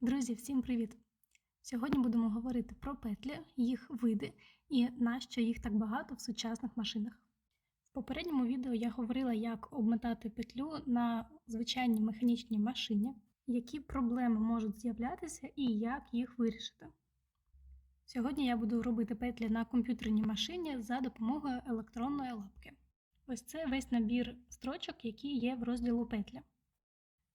Друзі, всім привіт! Сьогодні будемо говорити про петлі, їх види і нащо їх так багато в сучасних машинах. В попередньому відео я говорила, як обмотати петлю на звичайній механічній машині, які проблеми можуть з'являтися і як їх вирішити. Сьогодні я буду робити петлі на комп'ютерній машині за допомогою електронної лапки. Ось це весь набір строчок, які є в розділу петлі.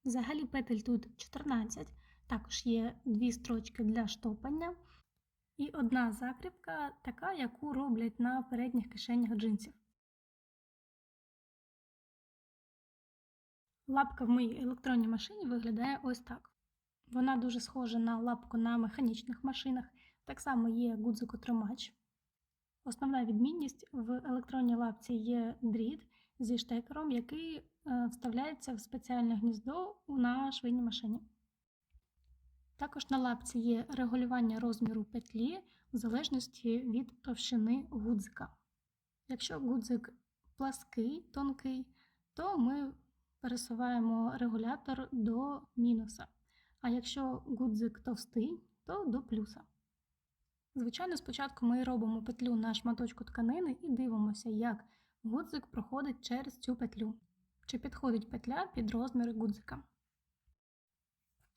Взагалі петель тут 14. Також є дві строчки для штопання і одна закріпка, така, яку роблять на передніх кишенях джинсів. Лапка в моїй електронній машині виглядає ось так. Вона дуже схожа на лапку на механічних машинах, так само є гудзикотримач. Основна відмінність в електронній лапці є дріт зі штекером, який вставляється в спеціальне гніздо на швейній машині. Також на лапці є регулювання розміру петлі в залежності від товщини гудзика. Якщо гудзик плаский, тонкий, то ми пересуваємо регулятор до мінуса. А якщо гудзик товстий, то до плюса. Звичайно, спочатку ми робимо петлю на шматочку тканини і дивимося, як гудзик проходить через цю петлю, чи підходить петля під розміри гудзика.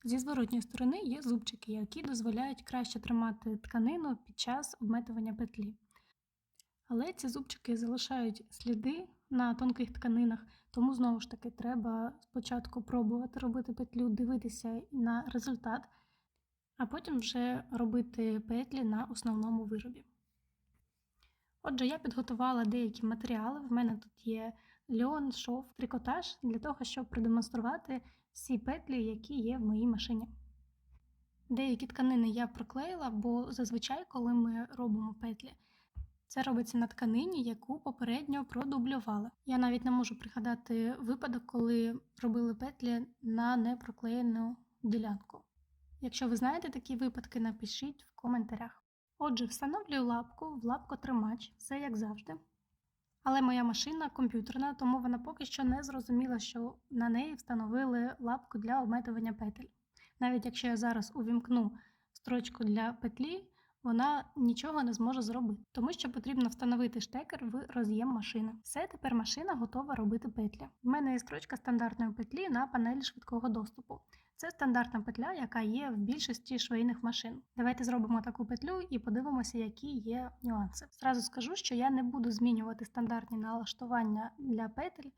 Зі зворотньої сторони є зубчики, які дозволяють краще тримати тканину під час обметування петлі. Але ці зубчики залишають сліди на тонких тканинах, тому знову ж таки треба спочатку пробувати робити петлю, дивитися на результат, а потім вже робити петлі на основному виробі. Отже, я підготувала деякі матеріали. В мене тут є льон, шов, трикотаж для того, щоб продемонструвати всі петлі, які є в моїй машині. Деякі тканини я проклеїла, бо зазвичай, коли ми робимо петлі, це робиться на тканині, яку попередньо продублювали. Я навіть не можу пригадати випадок, коли робили петлі на непроклеєну ділянку. Якщо ви знаєте такі випадки, напишіть в коментарях. Отже, встановлюю лапку в лапкотримач, все як завжди. Але моя машина комп'ютерна, тому вона поки що не зрозуміла, що на неї встановили лапку для обметування петель. Навіть якщо я зараз увімкну строчку для петлі, вона нічого не зможе зробити, тому що потрібно встановити штекер в роз'єм машини. Все, тепер машина готова робити петлі. У мене є строчка стандартної петлі на панелі швидкого доступу. Це стандартна петля, яка є в більшості швейних машин. Давайте зробимо таку петлю і подивимося, які є нюанси. Зразу скажу, що я не буду змінювати стандартні налаштування для петель,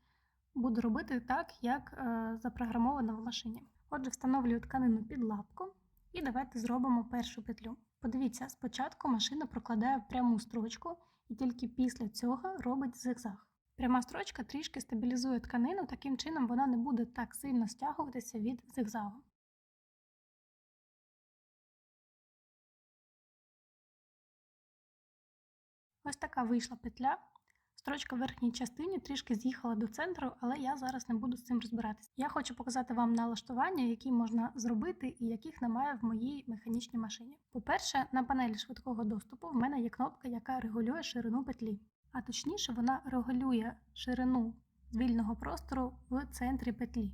буду робити так, як е, запрограмовано в машині. Отже, встановлюю тканину під лапку і давайте зробимо першу петлю. Подивіться, спочатку машина прокладає пряму строчку і тільки після цього робить зигзаг. Пряма строчка трішки стабілізує тканину, таким чином вона не буде так сильно стягуватися від зигзагу. Ось така вийшла петля. Строчка в верхній частині трішки з'їхала до центру, але я зараз не буду з цим розбиратися. Я хочу показати вам налаштування, які можна зробити і яких немає в моїй механічній машині. По-перше, на панелі швидкого доступу в мене є кнопка, яка регулює ширину петлі а точніше вона регулює ширину вільного простору в центрі петлі.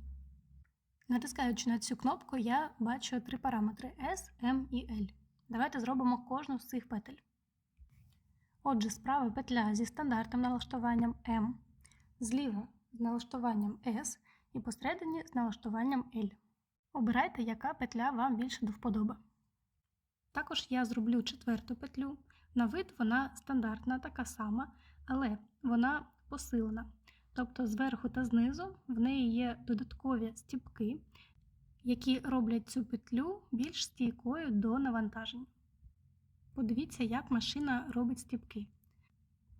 Натискаючи на цю кнопку, я бачу три параметри S, M і L. Давайте зробимо кожну з цих петель. Отже, справа петля зі стандартним налаштуванням M, зліва з налаштуванням S і посередині з налаштуванням L. Обирайте, яка петля вам більше до вподоби. Також я зроблю четверту петлю. На вид вона стандартна, така сама, але вона посилена. Тобто зверху та знизу в неї є додаткові стіпки, які роблять цю петлю більш стійкою до навантажень. Подивіться, як машина робить стіпки.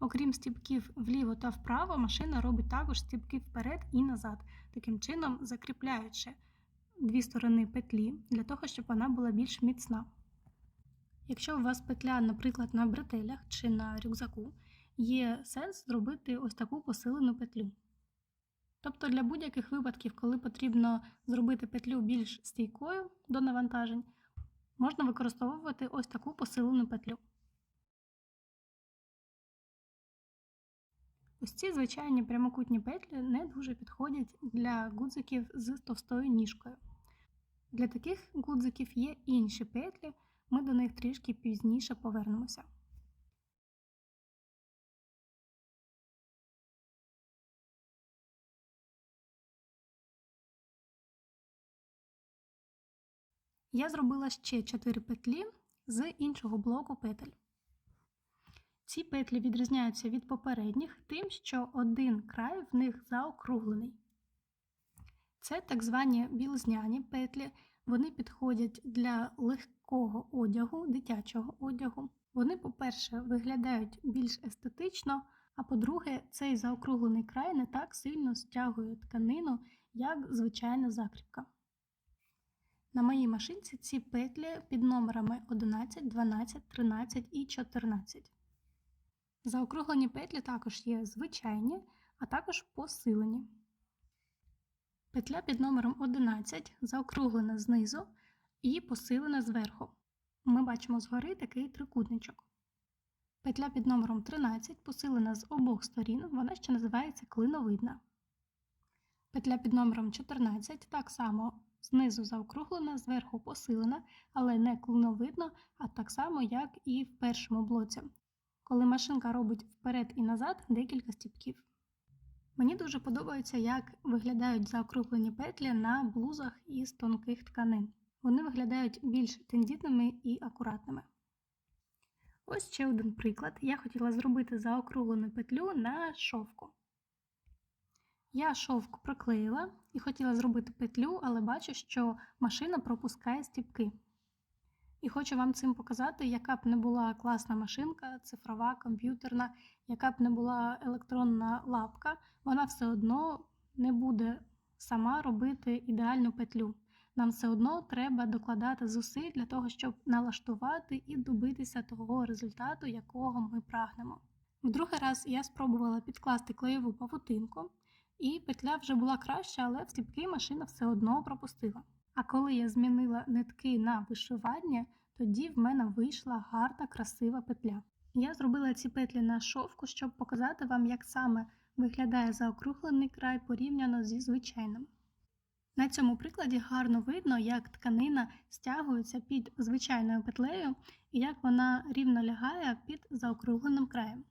Окрім стіпків вліво та вправо, машина робить також стіпки вперед і назад, таким чином закріпляючи дві сторони петлі для того, щоб вона була більш міцна. Якщо у вас петля, наприклад, на бретелях чи на рюкзаку, є сенс зробити ось таку посилену петлю. Тобто для будь-яких випадків, коли потрібно зробити петлю більш стійкою до навантажень, можна використовувати ось таку посилену петлю. Ось ці звичайні прямокутні петлі не дуже підходять для гудзиків з товстою ніжкою. Для таких гудзиків є інші петлі, ми до них трішки пізніше повернемося. Я зробила ще 4 петлі з іншого блоку петель. Ці петлі відрізняються від попередніх тим, що один край в них заокруглений. Це так звані білозняні петлі, вони підходять для легкого одягу, дитячого одягу. Вони, по-перше, виглядають більш естетично, а по-друге, цей заокруглений край не так сильно стягує тканину, як звичайна закріпка. На моїй машинці ці петлі під номерами 11, 12, 13 і 14. Заокруглені петлі також є звичайні, а також посилені. Петля під номером 11 заокруглена знизу і посилена зверху. Ми бачимо згори такий трикутничок. Петля під номером 13 посилена з обох сторін, вона ще називається клиновидна. Петля під номером 14 так само знизу заокруглена, зверху посилена, але не клиновидно, а так само, як і в першому блоці, коли машинка робить вперед і назад декілька стіпків. Мені дуже подобається, як виглядають заокруглені петлі на блузах із тонких тканин. Вони виглядають більш тендітними і акуратними. Ось ще один приклад. Я хотіла зробити заокруглену петлю на шовку. Я шовк проклеїла і хотіла зробити петлю, але бачу, що машина пропускає стіпки. І хочу вам цим показати, яка б не була класна машинка, цифрова, комп'ютерна, яка б не була електронна лапка, вона все одно не буде сама робити ідеальну петлю. Нам все одно треба докладати зусиль для того, щоб налаштувати і добитися того результату, якого ми прагнемо. В другий раз я спробувала підкласти клеєву павутинку, і петля вже була краща, але в стіпки машина все одно пропустила. А коли я змінила нитки на вишивання, тоді в мене вийшла гарна, красива петля. Я зробила ці петлі на шовку, щоб показати вам, як саме виглядає заокруглений край порівняно зі звичайним. На цьому прикладі гарно видно, як тканина стягується під звичайною петлею і як вона рівно лягає під заокругленим краєм.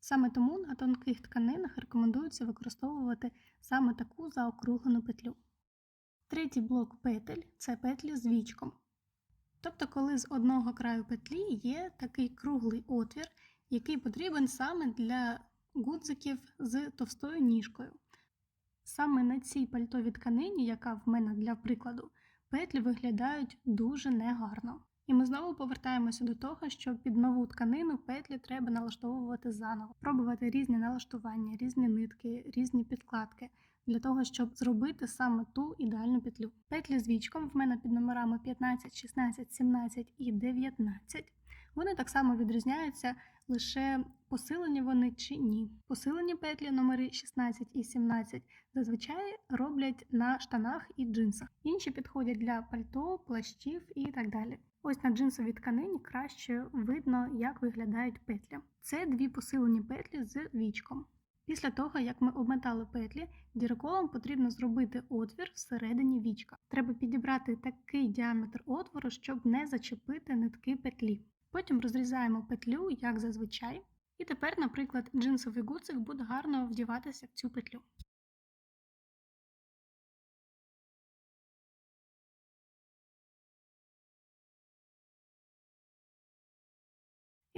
Саме тому на тонких тканинах рекомендується використовувати саме таку заокруглену петлю. Третій блок петель це петлі з вічком. Тобто, коли з одного краю петлі є такий круглий отвір, який потрібен саме для гудзиків з товстою ніжкою. Саме на цій пальтовій тканині, яка в мене для прикладу, петлі виглядають дуже негарно. І ми знову повертаємося до того, що під нову тканину петлі треба налаштовувати заново, пробувати різні налаштування, різні нитки, різні підкладки для того, щоб зробити саме ту ідеальну петлю. Петлі з вічком в мене під номерами 15, 16, 17 і 19. Вони так само відрізняються, лише посилені вони чи ні. Посилені петлі номери 16 і 17 зазвичай роблять на штанах і джинсах. Інші підходять для пальто, плащів і так далі. Ось на джинсовій тканині краще видно, як виглядають петлі. Це дві посилені петлі з вічком. Після того, як ми обметали петлі, діроколом потрібно зробити отвір всередині вічка. Треба підібрати такий діаметр отвору, щоб не зачепити нитки петлі. Потім розрізаємо петлю, як зазвичай. І тепер, наприклад, джинсовий гуцик буде гарно вдіватися в цю петлю.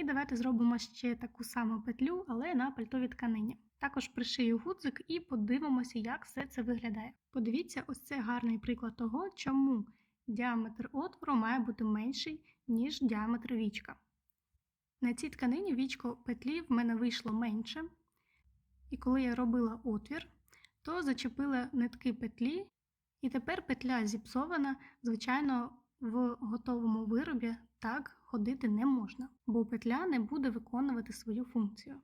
І давайте зробимо ще таку саму петлю, але на пальтовій тканині. Також пришию гудзик і подивимося, як все це виглядає. Подивіться, ось це гарний приклад того, чому діаметр отвору має бути менший, ніж діаметр вічка. На цій тканині вічко петлі в мене вийшло менше. І коли я робила отвір, то зачепила нитки петлі, і тепер петля зіпсована, звичайно, в готовому виробі так ходити не можна, бо петля не буде виконувати свою функцію.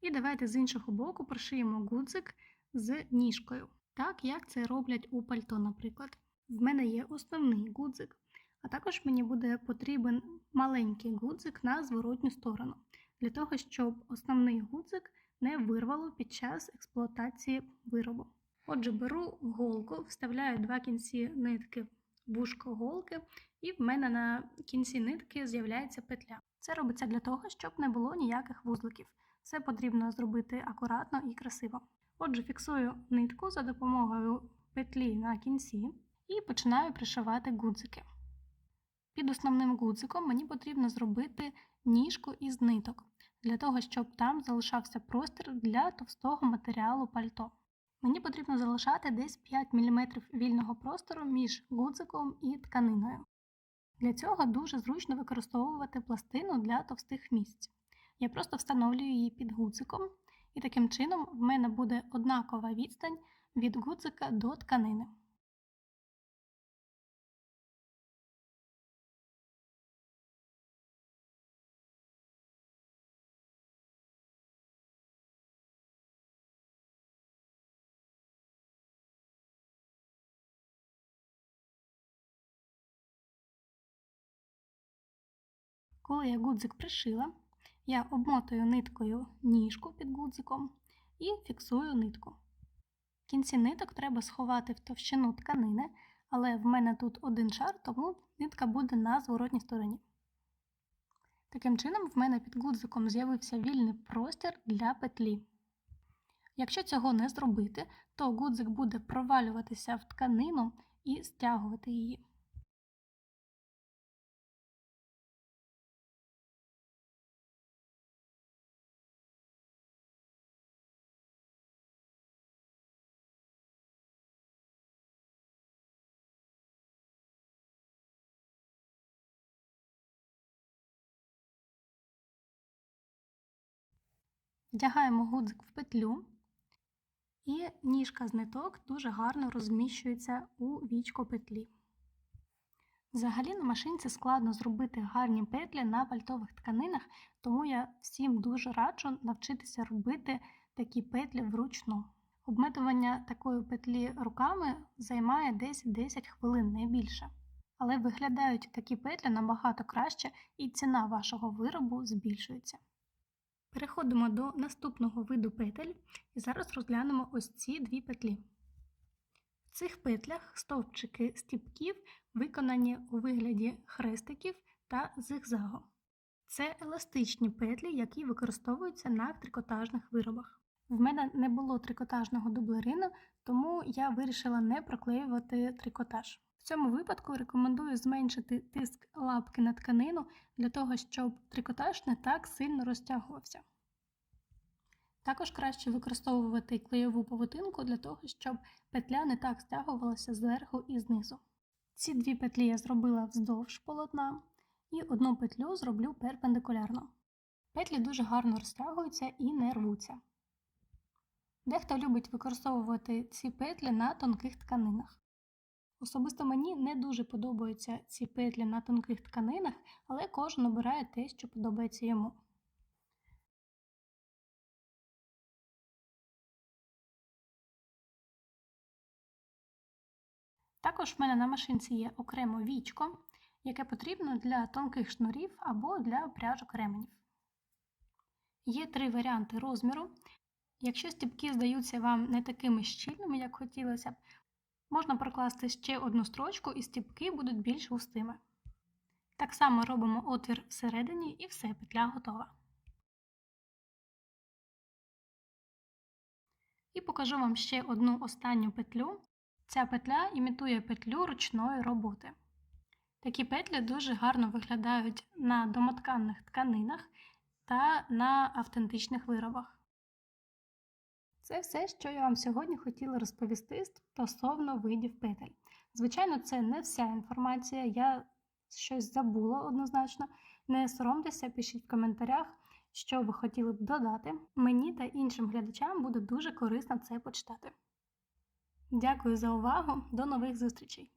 І давайте з іншого боку прошиємо гудзик з ніжкою, так як це роблять у пальто, наприклад. В мене є основний гудзик, а також мені буде потрібен маленький гудзик на зворотню сторону, для того, щоб основний гудзик не вирвало під час експлуатації виробу. Отже, беру голку, вставляю два кінці нитки в вушко голки, і в мене на кінці нитки з'являється петля. Це робиться для того, щоб не було ніяких вузликів. Це потрібно зробити акуратно і красиво. Отже, фіксую нитку за допомогою петлі на кінці і починаю пришивати гудзики. Під основним гудзиком мені потрібно зробити ніжку із ниток, для того, щоб там залишався простір для товстого матеріалу пальто. Мені потрібно залишати десь 5 мм вільного простору між гудзиком і тканиною. Для цього дуже зручно використовувати пластину для товстих місць. Я просто встановлюю її під гудзиком, і таким чином в мене буде однакова відстань від гудзика до тканини. Коли я гудзик пришила, я обмотую ниткою ніжку під гудзиком і фіксую нитку. Кінці ниток треба сховати в товщину тканини, але в мене тут один шар, тому нитка буде на зворотній стороні. Таким чином, в мене під гудзиком з'явився вільний простір для петлі. Якщо цього не зробити, то гудзик буде провалюватися в тканину і стягувати її. Вдягаємо гудзик в петлю, і ніжка з ниток дуже гарно розміщується у вічко петлі. Взагалі на машинці складно зробити гарні петлі на пальтових тканинах, тому я всім дуже раджу навчитися робити такі петлі вручну. Обметування такої петлі руками займає десь 10 хвилин, не більше. Але виглядають такі петлі набагато краще і ціна вашого виробу збільшується. Переходимо до наступного виду петель і зараз розглянемо ось ці дві петлі. В цих петлях стовпчики стіпків виконані у вигляді хрестиків та зигзагу. Це еластичні петлі, які використовуються на трикотажних виробах. В мене не було трикотажного дублерину, тому я вирішила не проклеювати трикотаж. Цьому випадку рекомендую зменшити тиск лапки на тканину для того, щоб трикотаж не так сильно розтягувався. Також краще використовувати клеєву павутинку для того, щоб петля не так стягувалася зверху і знизу. Ці дві петлі я зробила вздовж полотна і одну петлю зроблю перпендикулярно. Петлі дуже гарно розтягуються і не рвуться. Дехто любить використовувати ці петлі на тонких тканинах. Особисто мені не дуже подобаються ці петлі на тонких тканинах, але кожен обирає те, що подобається йому. Також в мене на машинці є окремо вічко, яке потрібно для тонких шнурів або для пряжок ременів. Є три варіанти розміру. Якщо стіпки здаються вам не такими щільними, як хотілося б, можна прокласти ще одну строчку і стіпки будуть більш густими. Так само робимо отвір всередині і все, петля готова. І покажу вам ще одну останню петлю. Ця петля імітує петлю ручної роботи. Такі петлі дуже гарно виглядають на домотканних тканинах та на автентичних виробах. Це все, що я вам сьогодні хотіла розповісти стосовно видів петель. Звичайно, це не вся інформація, я щось забула однозначно. Не соромтеся, пишіть в коментарях, що ви хотіли б додати. Мені та іншим глядачам буде дуже корисно це почитати. Дякую за увагу, до нових зустрічей!